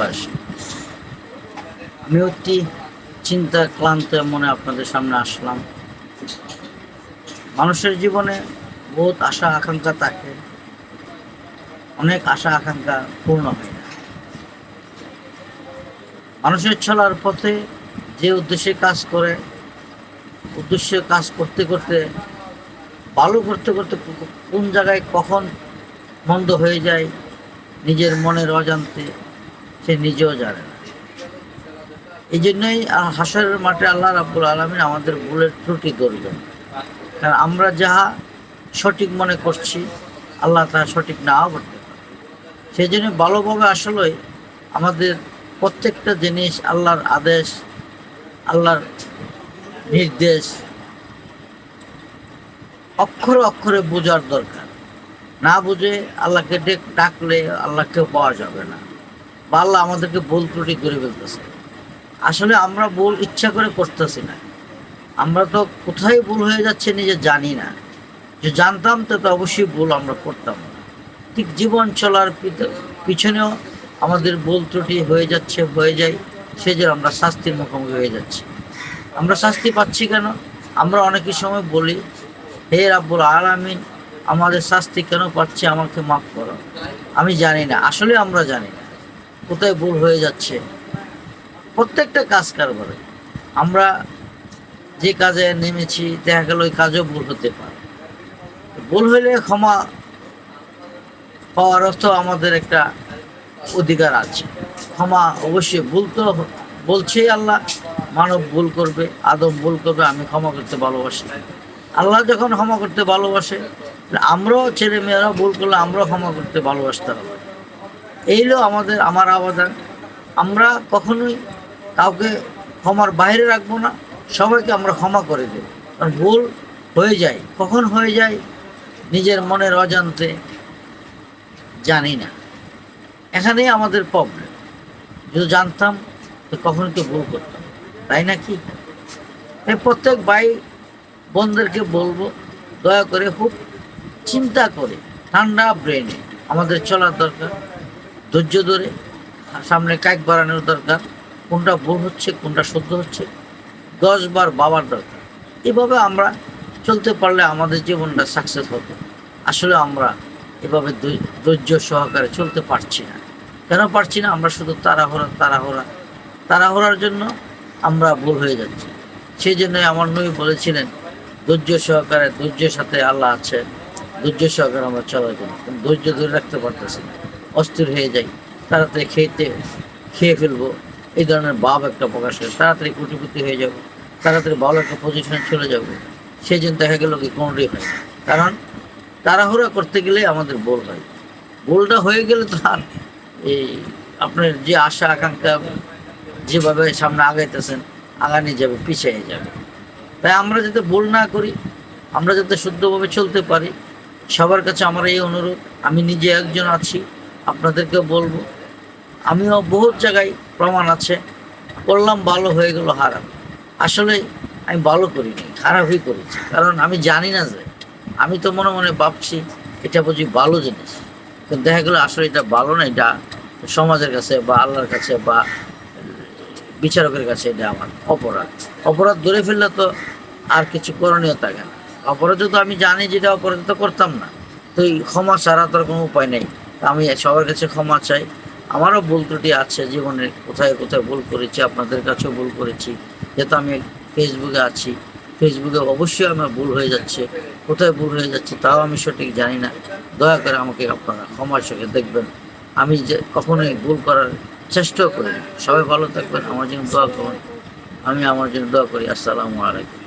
আসে আমি অতি চিন্তা ক্লান্ত মনে আপনাদের সামনে আসলাম। মানুষের জীবনে বহুত আশা আকাঙ্ক্ষা থাকে। অনেক আশা আকাঙ্ক্ষা পূর্ণ হয় না। মানুষের চলার পথে যে উদ্দেশ্যে কাজ করে, উদ্দেশ্যে কাজ করতে করতে, ভালো করতে করতে কোন জায়গায় কখন মন্দ হয়ে যায়, নিজের মনের অজান্তে সে নিজেও জানে না। এই জন্যই হাসরের মাঠে আল্লাহ রাব্বুল আলমিন আমাদের ভুলের ত্রুটি করবেন কারণ আমরা যাহা সঠিক মনে করছি, আল্লাহ তাহা সঠিক নাও করতে পারে সেই জন্য ভালোভাবে আসলে আমাদের প্রত্যেকটা জিনিস আল্লাহর আদেশ, আল্লাহর নির্দেশ অক্ষরে অক্ষরে বোঝার দরকার। না বুঝে আল্লাহকে ডেক ডাকলে আল্লাহকে পাওয়া যাবে না। বা আল্লাহ আমাদেরকে ভুল ত্রুটি করে ফেলতেছে। আসলে আমরা ভুল ইচ্ছা করে করতেছি না। আমরা তো কোথায় ভুল হয়ে যাচ্ছে নিজে জানি না। যে জানতাম তো তো অবশ্যই ভুল আমরা করতাম। ঠিক জীবন চলার পিছনেও আমাদের ভুল ত্রুটি হয়ে যাচ্ছে, হয়ে যায়। সে যে আমরা শাস্তির মুখোমুখি হয়ে যাচ্ছি। আমরা শাস্তি পাচ্ছি কেন? আমরা অনেকের সময় বলি, হে রাব্বুল আলামিন, আমাদের শাস্তি কেন পাচ্ছে আমাকে মাফ করো? আমি জানি না। আসলে আমরা জানি না। কোথায় ভুল হয়ে যাচ্ছে। প্রত্যেকটা কাজ কারবারে। আমরা যে কাজে নেমেছি, দেখা গেল ওই কাজও ভুল হতে পারে। ভুল হইলে ক্ষমা পাওয়ার অর্থ আমাদের একটা অধিকার আছে। ক্ষমা অবশ্যই ভুল তো বলছেই আল্লাহ, মানব ভুল করবে, আদম ভুল করবে, আমি ক্ষমা করতে ভালোবাসি। আল্লাহ যখন ক্ষমা করতে ভালোবাসে, আমরাও ছেলে মেয়েরা ভুল করলে আমরাও ক্ষমা করতে ভালোবাসতে হবে এই হলো আমাদের, আমার আবেদন। আমরা কখনোই কাউকে ক্ষমার বাইরে রাখব না, সবাইকে আমরা ক্ষমা করে দেব। কারণ ভুল হয়ে যায়, কখন হয়ে যায় নিজের মনের অজান্তে জানি না। এখানেই আমাদের প্রবলেম যদি জানতাম, তো কখন কি ভুল করতাম তাই না কি? তাই প্রত্যেক ভাই বোনদেরকে বলব, দয়া করে খুব চিন্তা করে, ঠান্ডা ব্রেনে আমাদের চলার দরকার। ধৈর্য ধরে সামনে কাক বাড়ানোর দরকার, কোনটা ভুল হচ্ছে, কোনটা শুদ্ধ হচ্ছে, দশ বার বাবার দরকার। এভাবে আমরা চলতে পারলে আমাদের জীবনটা সাকসেস হতো আসলে আমরা এভাবে ধৈর্য সহকারে চলতে পারছি না। কেন পারছি না? আমরা শুধু তাড়াহুড়া তাড়াহুড়া, তাড়াহুড়ার জন্য আমরা ভুল হয়ে যাচ্ছি। সেই জন্যই আমার নবী বলেছিলেন, ধৈর্য সহকারে, ধৈর্যের সাথে আল্লাহ আছে, ধৈর্য সহকারে আমরা চলার জন্য। ধৈর্য ধরে রাখতে পারতেছি না। অস্থির হয়ে যাই, তাড়াতাড়ি খেতে, খেয়ে ফেলব। এই ধরনের ভাব একটা প্রকাশ করে, তাড়াতাড়ি কুটিপুটি হয়ে যাব, তাড়াতাড়ি ভালো একটা পজিশনে চলে যাব। সেই জন্য দেখা গেল কি কোনোটাই হয়। কারণ তাড়াহুড়া করতে গেলে আমাদের ভুল হয়। ভুলটা হয়ে গেলে তো আর এই আপনার যে আশা, আকাঙ্ক্ষা যেভাবে সামনে আগাইতেছেন, আগানি যাবে, পিছিয়ে যাবে। তাই আমরা যাতে ভুল না করি, আমরা যাতে শুদ্ধভাবে চলতে পারি, সবার কাছে আমার এই অনুরোধ। আমি নিজে একজন আছি আপনাদেরকে বলব। আমিও বহুত জায়গায় প্রমাণ আছে। করলাম, ভালো হয়ে গেল খারাপ আসলে আমি ভালো করিনি, খারাপই করেছি। কারণ আমি জানি না যে, আমি তো মনে মনে ভাবছি, এটা বুঝি ভালো জিনিস। কিন্তু দেখা গেলো, আসলে এটা ভালো না, এটা সমাজের কাছে বা আল্লাহর কাছে বা বিচারকের কাছে এটা আমার অপরাধ। অপরাধ ধরে ফেললে তো আর কিছু করণীয় থাকে না। অপরাধ তো আমি জানি যেটা অপরাধ তো করতাম না। তো এই ক্ষমা ছাড়া তোর কোনো উপায় নেই। তা আমি সবার কাছে ক্ষমা চাই। আমারও ভুল ত্রুটি আছে জীবনে। কোথায় কোথায় ভুল করেছি, আপনাদের কাছেও ভুল করেছি। যেহেতু আমি ফেসবুকে আছি। ফেসবুকে অবশ্যই আমার ভুল হয়ে যাচ্ছে। কোথায় ভুল হয়ে যাচ্ছে তাও আমি সঠিক জানি না। দয়া করে আমাকে আপনারা ক্ষমার সঙ্গে দেখবেন। আমি যে কখনোই ভুল করার চেষ্টাও করি সবাই ভালো থাকবেন। আমার জন্য দোয়া করুন। আমি আমার জন্য দোয়া করি। আসসালামু আলাইকুম।